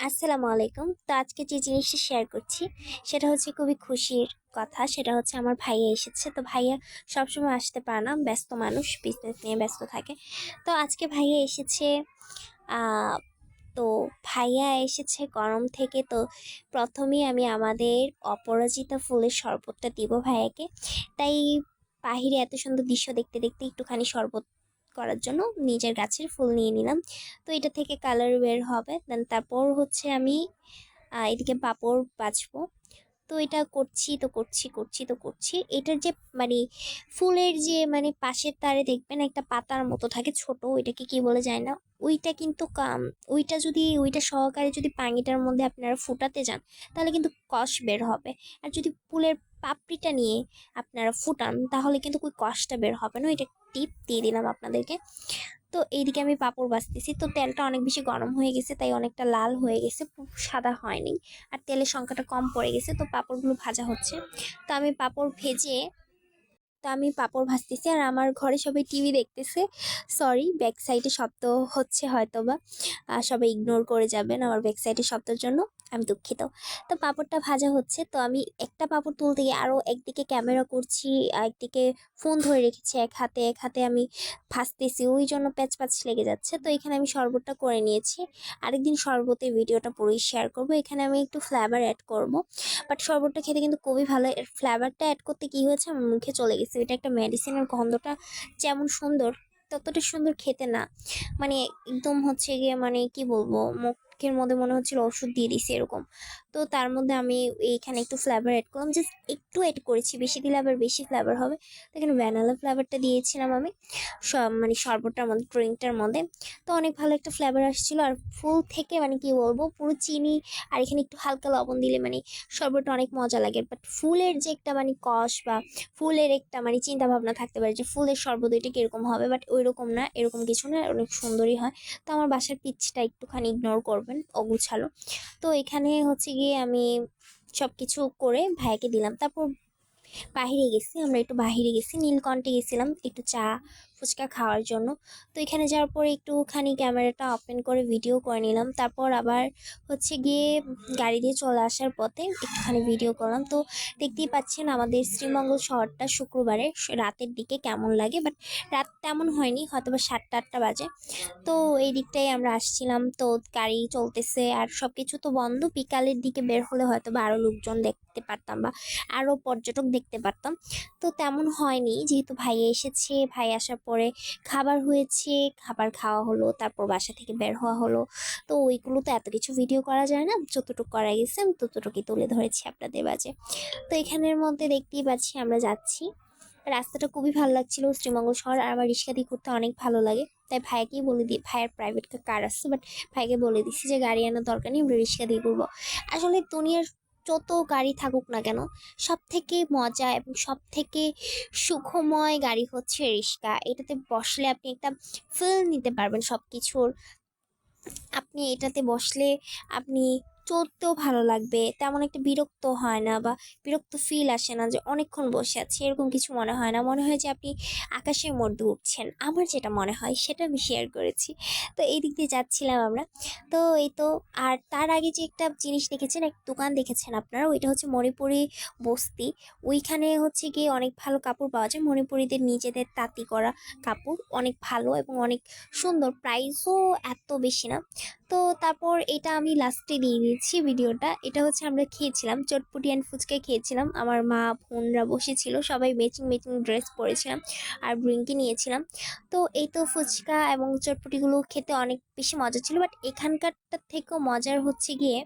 আসসালামু আলাইকুম। তো আজকে যে জিনিসটা শেয়ার করছি, সেটা হচ্ছে খুবই খুশির কথা। সেটা হচ্ছে আমার ভাইয়া এসেছে। তো ভাইয়া সবসময় আসতে পারে না। ব্যস্ত মানুষ বিজনেস নিয়ে ব্যস্ত থাকে। তো আজকে ভাইয়া এসেছে তো ভাইয়া এসেছে গরম থেকে। তো প্রথমেই আমি আমাদের অপরাজিতা ফুলের শরবতটা দিব ভাইয়াকে। তাই বাহিরে এত সুন্দর দৃশ্য দেখতে দেখতে একটুখানি শরবত করার জন্য নিজের গাছের ফুল নিয়ে নিলাম। তো এটা থেকে কালার বের হবে। দেন তারপর হচ্ছে আমি এদিকে পাঁপড় বাছবো। তো এটা করছি, তো করছি করছি, তো করছি। এটার যে মানে ফুলের যে মানে পাশের তারে দেখবেন একটা পাতার মতো থাকে, ছোট, ওইটাকে কি বলে যায় না? ওইটা কিন্তু কাম, ওইটা যদি, ওইটা সহকারে যদি পানিটার মধ্যে আপনারা ফুটাতে যান, তাহলে কিন্তু কষ বের হবে। আর যদি ফুলের পাপড়িটা নিয়ে আপনারা ফুটান, তাহলে কিন্তু ওই কষটা বের হবে না। এটা টিপ দিয়ে দিলাম আপনাদেরকে। তো এইদিকে আমি পাপড় ভাজতেছি। তো তেলটা অনেক বেশি গরম হয়ে গেছে, তাই অনেকটা লাল হয়ে গেছে সাদা হয়নি। আর তেলের সংখ্যাটা কম পড়ে গেছে, তো পাপড়গুলো ভাজা হচ্ছে। তো আমি পাপড় ভেজে, তো আমি পাপড় ভাজতেছি। আর আমার ঘরে সবাই টিভি দেখতেছে। সরি, ব্যাক সাইডে শব্দ হচ্ছে হয়তো বা সবাই ইগনোর করে যাবেন আমার ব্যাক সাইডে শব্দের জন্য। আমি দুঃখিত। তো পাঁপড়টা ভাজা হচ্ছে, তো আমি একটা পাঁপড় তুলতে গিয়ে আরও একদিকে ক্যামেরা করছি একদিকে ফোন ধরে রেখেছি, এক হাতে এক হাতে আমি ভাজতেছি, ওই জন্য প্যাচ প্যাচ লেগে যাচ্ছে। তো এখানে আমি শরবতটা করে নিয়েছি। আরেকদিন শরবতের ভিডিওটা পুরোই শেয়ার করব, এখানে আমি একটু ফ্লেভার অ্যাড করব। বাট শরবতটা খেতে কিন্তু খুবই ভালো ফ্লেভারটা অ্যাড করতে কি হয়েছে আমার মুখে চলে গেছে। এটা একটা মেডিসিনের গন্ধটা যেমন সুন্দর, ততটা সুন্দর খেতে না। মানে একদম হচ্ছে গিয়ে মানে কি বলব মুখের মধ্যে মনে হচ্ছিল ওষুধ দিয়ে দিছে এরকম। তো তার মধ্যে আমি এইখানে একটু ফ্লেভার অ্যাড করলাম জাস্ট একটু অ্যাড করেছি, বেশি দিলে আবার বেশি ফ্লেভার হবে। তো এখানে ভ্যানিলা ফ্লেভারটা দিয়েছিলাম আমি সব মানে শরবতটার মধ্যে ড্রিঙ্কটার মধ্যে। তো অনেক ভালো একটা ফ্লেভার আসছিল, আর ফুল থেকে মানে কি বলব, পুরো চিনি আর এখানে একটু হালকা লবণ দিলে মানে শরবতটা অনেক মজা লাগে। বাট ফুলের যে একটা মানে কষ বা ফুলের একটা মানে চিন্তা ভাবনা থাকতে পারে যে ফুলের শরবত এটা কীরকম হবে বাট ওই রকম না, এরকম কিছু না, অনেক সুন্দরই হয়। তো আমার বাসার পিচটা একটুখানি ইগনোর করবেন অগুছালো। তো এখানে হচ্ছে গিয়ে আমি সব কিছু করে ভাইকে দিলাম। তারপর বাহিরে গেছি, আমরা একটু বাহিরে গেছি, নীলকণ্ঠে গেছিলাম, একটু চা ফুচকা খাওয়ার জন্য। তো এখানে যাওয়ার পরে একটুখানি ক্যামেরাটা ওপেন করে ভিডিও করে নিলাম। তারপর আবার হচ্ছে গিয়ে গাড়ি দিয়ে চলে আসার পথে একটুখানি ভিডিও করলাম। তো দেখতেই পাচ্ছেন আমাদের শ্রীমঙ্গল শহরটা শুক্রবারে রাতের দিকে কেমন লাগে। বাট রাত তেমন হয়নি হয়তো বা সাতটা আটটা বাজে। তো এই দিকটাই আমরা আসছিলাম। তো গাড়ি চলতেছে আর সব কিছু তো বন্ধ। বিকালের দিকে বের হলে হয়তো বা আরও লোকজন দেখতে পারতাম বা আরও পর্যটক দেখতে পারতাম। তো তেমন হয়নি। যেহেতু ভাই এসেছে, ভাই আসার পরে খাবার হয়েছে, খাবার খাওয়া হলো, তারপর বাসা থেকে বের হওয়া হলো। তো ওইগুলো তো এত কিছু ভিডিও করা যায় না, যতটুকু করা গেছে আমি ততটুকুই তুলে ধরেছি আপনাদের মাঝে। তো এখানের মধ্যে দেখতেই পাচ্ছি আমরা যাচ্ছি। রাস্তাটা খুবই ভালো লাগছিল, শ্রীমঙ্গল শহর আর আমার রিক্সা দিয়ে ঘুরতে অনেক ভালো লাগে। তাই ভাইকেই বলে দিই ভাইয়ের প্রাইভেট কার আসছে বাট ভাইকে বলে দিছি যে গাড়ি আনার দরকার নেই, আমরা রিক্সা দিয়ে ঘুরবো। আসলে দুনিয়ার যত গাড়ি থাকুক না কেন সব থেকে মজা এবং সব থেকে সুখময় গাড়ি হচ্ছে রিক্সা। এটাতে বসলে আপনি একটা ফিল নিতে পারবেন সব কিছুর আপনি এটাতে বসলে আপনি চলতেও ভালো লাগবে। তেমন একটা বিরক্ত হয় না বা বিরক্ত ফিল আসে না যে অনেকক্ষণ বসে আছি, এরকম কিছু মনে হয় না। মনে হয় যে আপনি আকাশের মধ্যে উঠছেন। আমার যেটা মনে হয় সেটা আমি শেয়ার করেছি। তো এই দিক দিয়ে যাচ্ছিলাম আমরা। তো এই তো আর তার আগে যে একটা জিনিস দেখেছেন একটা দোকান দেখেছেন আপনারা? ওইটা হচ্ছে মণিপুরি বস্তি। ওইখানে হচ্ছে গিয়ে অনেক ভালো কাপড় পাওয়া যায়। মণিপুরিদের নিজেদের তাঁতি করা কাপড়। অনেক ভালো এবং অনেক সুন্দর। প্রাইসও এত বেশি না। তো তারপর এটা আমি লাস্টে দিয়ে দিয়েছি ভিডিওটা। এটা হচ্ছে আমরা খেয়েছিলাম চটপটি অ্যান্ড ফুচকা খেয়েছিলাম। আমার মা, বোনরা বসেছিল, সবাই মেচিং মেচিং ড্রেস পরেছিলাম আর ব্রিঙ্কি নিয়েছিলাম। তো এই তো ফুচকা এবং চটপটিগুলো খেতে অনেক বেশি মজা ছিল বাট এখানকারটার থেকেও মজার হচ্ছে গিয়ে